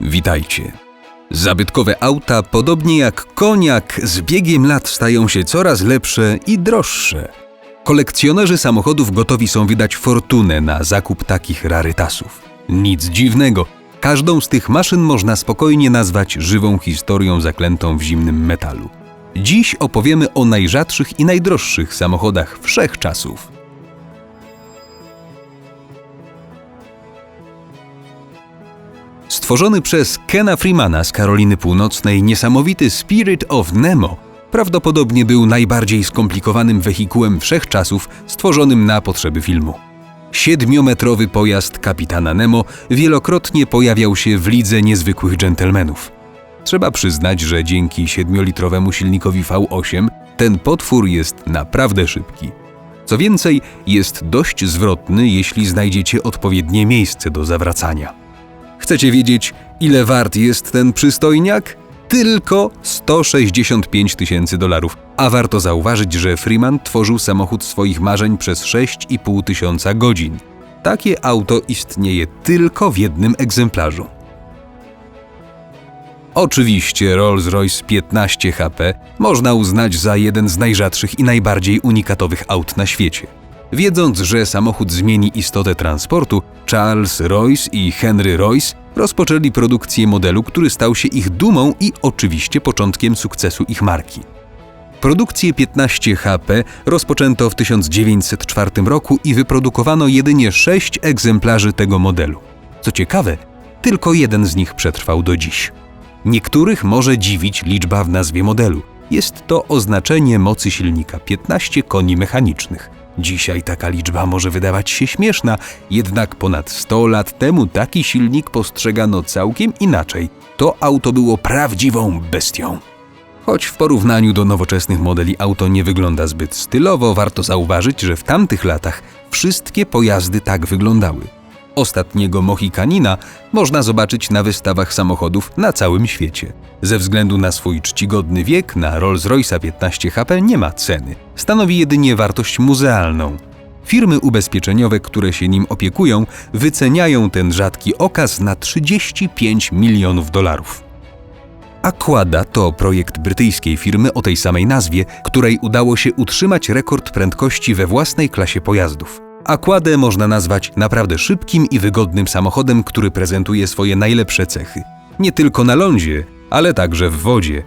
Witajcie. Zabytkowe auta, podobnie jak koniak, z biegiem lat stają się coraz lepsze i droższe. Kolekcjonerzy samochodów gotowi są wydać fortunę na zakup takich rarytasów. Nic dziwnego, każdą z tych maszyn można spokojnie nazwać żywą historią zaklętą w zimnym metalu. Dziś opowiemy o najrzadszych i najdroższych samochodach wszechczasów. Stworzony przez Kena Freemana z Karoliny Północnej niesamowity Spirit of Nemo prawdopodobnie był najbardziej skomplikowanym wehikułem wszechczasów stworzonym na potrzeby filmu. Siedmiometrowy pojazd kapitana Nemo wielokrotnie pojawiał się w lidze niezwykłych dżentelmenów. Trzeba przyznać, że dzięki siedmiolitrowemu silnikowi V8 ten potwór jest naprawdę szybki. Co więcej, jest dość zwrotny, jeśli znajdziecie odpowiednie miejsce do zawracania. Chcecie wiedzieć, ile wart jest ten przystojniak? Tylko 165 tysięcy dolarów. A warto zauważyć, że Freeman tworzył samochód swoich marzeń przez 6,5 tysiąca godzin. Takie auto istnieje tylko w jednym egzemplarzu. Oczywiście Rolls-Royce 15 HP można uznać za jeden z najrzadszych i najbardziej unikatowych aut na świecie. Wiedząc, że samochód zmieni istotę transportu, Charles Royce i Henry Royce rozpoczęli produkcję modelu, który stał się ich dumą i oczywiście początkiem sukcesu ich marki. Produkcję 15 HP rozpoczęto w 1904 roku i wyprodukowano jedynie 6 egzemplarzy tego modelu. Co ciekawe, tylko jeden z nich przetrwał do dziś. Niektórych może dziwić liczba w nazwie modelu. Jest to oznaczenie mocy silnika 15 koni mechanicznych. Dzisiaj taka liczba może wydawać się śmieszna, jednak ponad 100 lat temu taki silnik postrzegano całkiem inaczej. To auto było prawdziwą bestią. Choć w porównaniu do nowoczesnych modeli auto nie wygląda zbyt stylowo, warto zauważyć, że w tamtych latach wszystkie pojazdy tak wyglądały. Ostatniego Mohikanina można zobaczyć na wystawach samochodów na całym świecie. Ze względu na swój czcigodny wiek na Rolls-Royce'a 15 HP nie ma ceny. Stanowi jedynie wartość muzealną. Firmy ubezpieczeniowe, które się nim opiekują, wyceniają ten rzadki okaz na 35 milionów dolarów. Aquada to projekt brytyjskiej firmy o tej samej nazwie, której udało się utrzymać rekord prędkości we własnej klasie pojazdów. Aquadę można nazwać naprawdę szybkim i wygodnym samochodem, który prezentuje swoje najlepsze cechy. Nie tylko na lądzie, ale także w wodzie.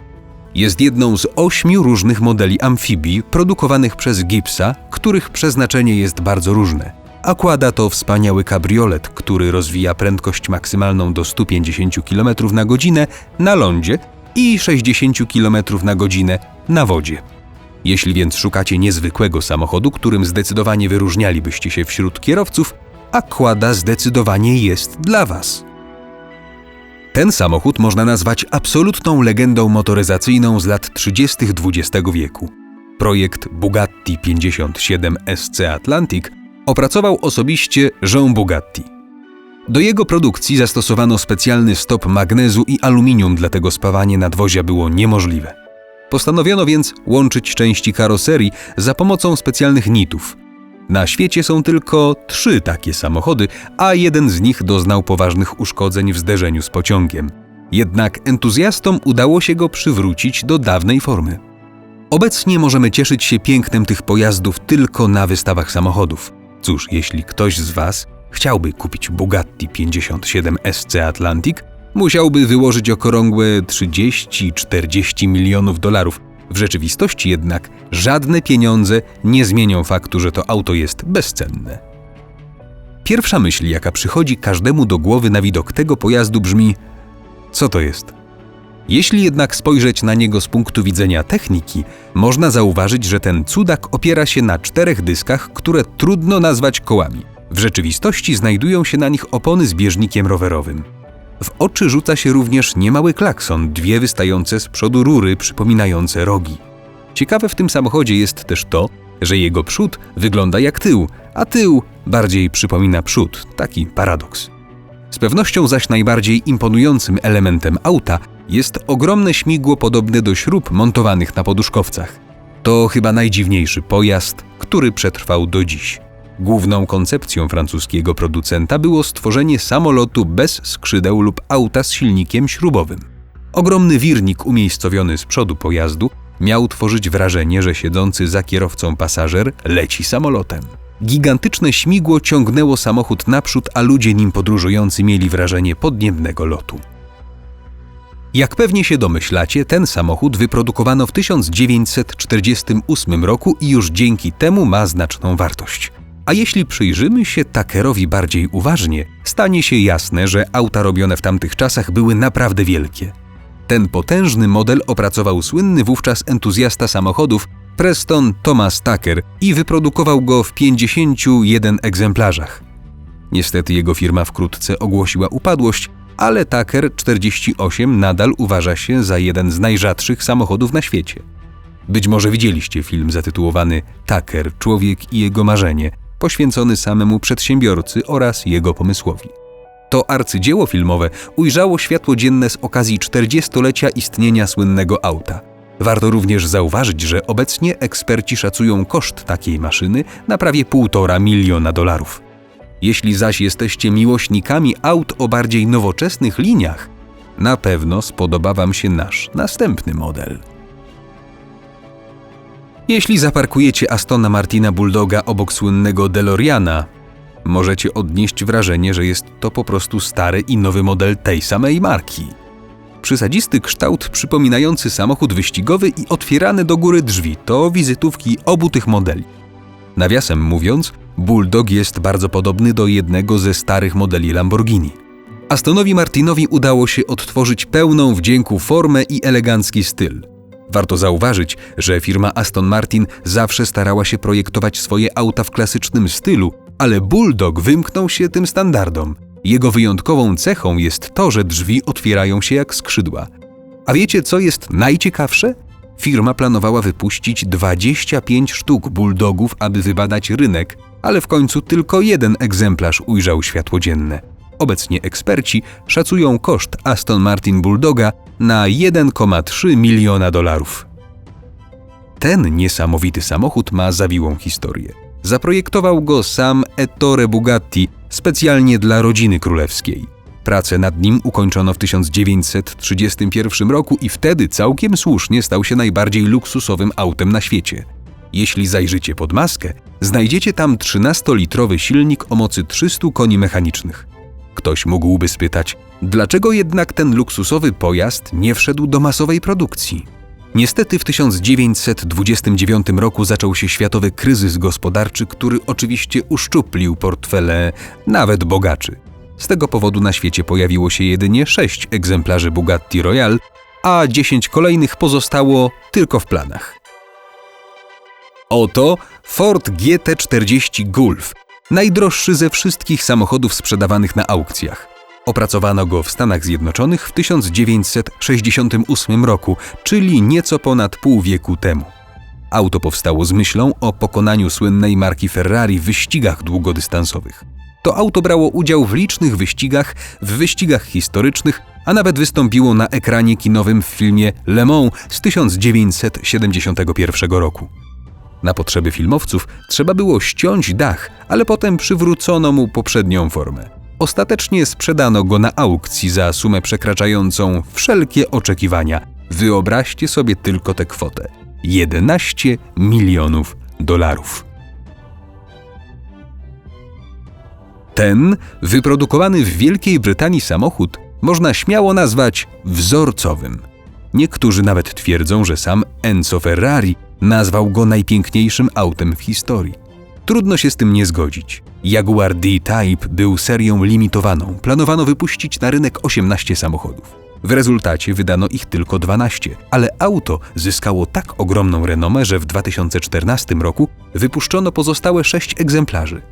Jest jedną z ośmiu różnych modeli amfibii produkowanych przez Gipsa, których przeznaczenie jest bardzo różne. Aquada to wspaniały kabriolet, który rozwija prędkość maksymalną do 150 km na godzinę na lądzie i 60 km na godzinę na wodzie. Jeśli więc szukacie niezwykłego samochodu, którym zdecydowanie wyróżnialibyście się wśród kierowców, Aquada zdecydowanie jest dla Was. Ten samochód można nazwać absolutną legendą motoryzacyjną z lat 30. XX wieku. Projekt Bugatti 57 SC Atlantic opracował osobiście Jean Bugatti. Do jego produkcji zastosowano specjalny stop magnezu i aluminium, dlatego spawanie nadwozia było niemożliwe. Postanowiono więc łączyć części karoserii za pomocą specjalnych nitów. Na świecie są tylko trzy takie samochody, a jeden z nich doznał poważnych uszkodzeń w zderzeniu z pociągiem. Jednak entuzjastom udało się go przywrócić do dawnej formy. Obecnie możemy cieszyć się pięknem tych pojazdów tylko na wystawach samochodów. Cóż, jeśli ktoś z Was chciałby kupić Bugatti 57 SC Atlantic, musiałby wyłożyć okrągłe 30-40 milionów dolarów. W rzeczywistości jednak żadne pieniądze nie zmienią faktu, że to auto jest bezcenne. Pierwsza myśl, jaka przychodzi każdemu do głowy na widok tego pojazdu brzmi: co to jest? Jeśli jednak spojrzeć na niego z punktu widzenia techniki, można zauważyć, że ten cudak opiera się na czterech dyskach, które trudno nazwać kołami. W rzeczywistości znajdują się na nich opony z bieżnikiem rowerowym. W oczy rzuca się również niemały klakson, dwie wystające z przodu rury przypominające rogi. Ciekawe w tym samochodzie jest też to, że jego przód wygląda jak tył, a tył bardziej przypomina przód. Taki paradoks. Z pewnością zaś najbardziej imponującym elementem auta jest ogromne śmigło podobne do śrub montowanych na poduszkowcach. To chyba najdziwniejszy pojazd, który przetrwał do dziś. Główną koncepcją francuskiego producenta było stworzenie samolotu bez skrzydeł lub auta z silnikiem śrubowym. Ogromny wirnik umiejscowiony z przodu pojazdu miał tworzyć wrażenie, że siedzący za kierowcą pasażer leci samolotem. Gigantyczne śmigło ciągnęło samochód naprzód, a ludzie nim podróżujący mieli wrażenie podniebnego lotu. Jak pewnie się domyślacie, ten samochód wyprodukowano w 1948 roku i już dzięki temu ma znaczną wartość. A jeśli przyjrzymy się Takerowi bardziej uważnie, stanie się jasne, że auta robione w tamtych czasach były naprawdę wielkie. Ten potężny model opracował słynny wówczas entuzjasta samochodów Preston Thomas Tucker i wyprodukował go w 51 egzemplarzach. Niestety jego firma wkrótce ogłosiła upadłość, ale Tucker 48 nadal uważa się za jeden z najrzadszych samochodów na świecie. Być może widzieliście film zatytułowany Tucker Człowiek i jego marzenie, poświęcony samemu przedsiębiorcy oraz jego pomysłowi. To arcydzieło filmowe ujrzało światło dzienne z okazji 40-lecia istnienia słynnego auta. Warto również zauważyć, że obecnie eksperci szacują koszt takiej maszyny na prawie 1,5 miliona dolarów. Jeśli zaś jesteście miłośnikami aut o bardziej nowoczesnych liniach, na pewno spodoba Wam się nasz następny model. Jeśli zaparkujecie Astona Martina Bulldoga obok słynnego DeLoreana, możecie odnieść wrażenie, że jest to po prostu stary i nowy model tej samej marki. Przysadzisty kształt przypominający samochód wyścigowy i otwierane do góry drzwi to wizytówki obu tych modeli. Nawiasem mówiąc, Bulldog jest bardzo podobny do jednego ze starych modeli Lamborghini. Astonowi Martinowi udało się odtworzyć pełną wdzięku formę i elegancki styl. Warto zauważyć, że firma Aston Martin zawsze starała się projektować swoje auta w klasycznym stylu, ale Bulldog wymknął się tym standardom. Jego wyjątkową cechą jest to, że drzwi otwierają się jak skrzydła. A wiecie, co jest najciekawsze? Firma planowała wypuścić 25 sztuk Bulldogów, aby wybadać rynek, ale w końcu tylko jeden egzemplarz ujrzał światło dzienne. Obecnie eksperci szacują koszt Aston Martin Bulldoga na 1,3 miliona dolarów. Ten niesamowity samochód ma zawiłą historię. Zaprojektował go sam Ettore Bugatti specjalnie dla rodziny królewskiej. Pracę nad nim ukończono w 1931 roku i wtedy całkiem słusznie stał się najbardziej luksusowym autem na świecie. Jeśli zajrzycie pod maskę, znajdziecie tam 13-litrowy silnik o mocy 300 koni mechanicznych. Ktoś mógłby spytać, dlaczego jednak ten luksusowy pojazd nie wszedł do masowej produkcji? Niestety w 1929 roku zaczął się światowy kryzys gospodarczy, który oczywiście uszczuplił portfele nawet bogaczy. Z tego powodu na świecie pojawiło się jedynie 6 egzemplarzy Bugatti Royale, a 10 kolejnych pozostało tylko w planach. Oto Ford GT40 Gulf, najdroższy ze wszystkich samochodów sprzedawanych na aukcjach. Opracowano go w Stanach Zjednoczonych w 1968 roku, czyli nieco ponad pół wieku temu. Auto powstało z myślą o pokonaniu słynnej marki Ferrari w wyścigach długodystansowych. To auto brało udział w licznych wyścigach, w wyścigach historycznych, a nawet wystąpiło na ekranie kinowym w filmie Le Mans z 1971 roku. Na potrzeby filmowców trzeba było ściąć dach, ale potem przywrócono mu poprzednią formę. Ostatecznie sprzedano go na aukcji za sumę przekraczającą wszelkie oczekiwania. Wyobraźcie sobie tylko tę kwotę: 11 milionów dolarów. Ten, wyprodukowany w Wielkiej Brytanii samochód, można śmiało nazwać wzorcowym. Niektórzy nawet twierdzą, że sam Enzo Ferrari nazwał go najpiękniejszym autem w historii. Trudno się z tym nie zgodzić. Jaguar D-Type był serią limitowaną. Planowano wypuścić na rynek 18 samochodów. W rezultacie wydano ich tylko 12, ale auto zyskało tak ogromną renomę, że w 2014 roku wypuszczono pozostałe 6 egzemplarzy.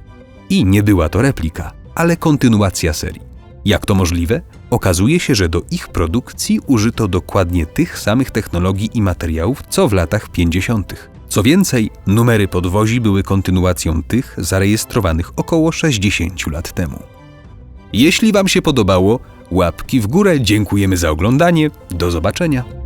I nie była to replika, ale kontynuacja serii. Jak to możliwe? Okazuje się, że do ich produkcji użyto dokładnie tych samych technologii i materiałów, co w latach 50. Co więcej, numery podwozi były kontynuacją tych zarejestrowanych około 60 lat temu. Jeśli Wam się podobało, łapki w górę, dziękujemy za oglądanie, do zobaczenia.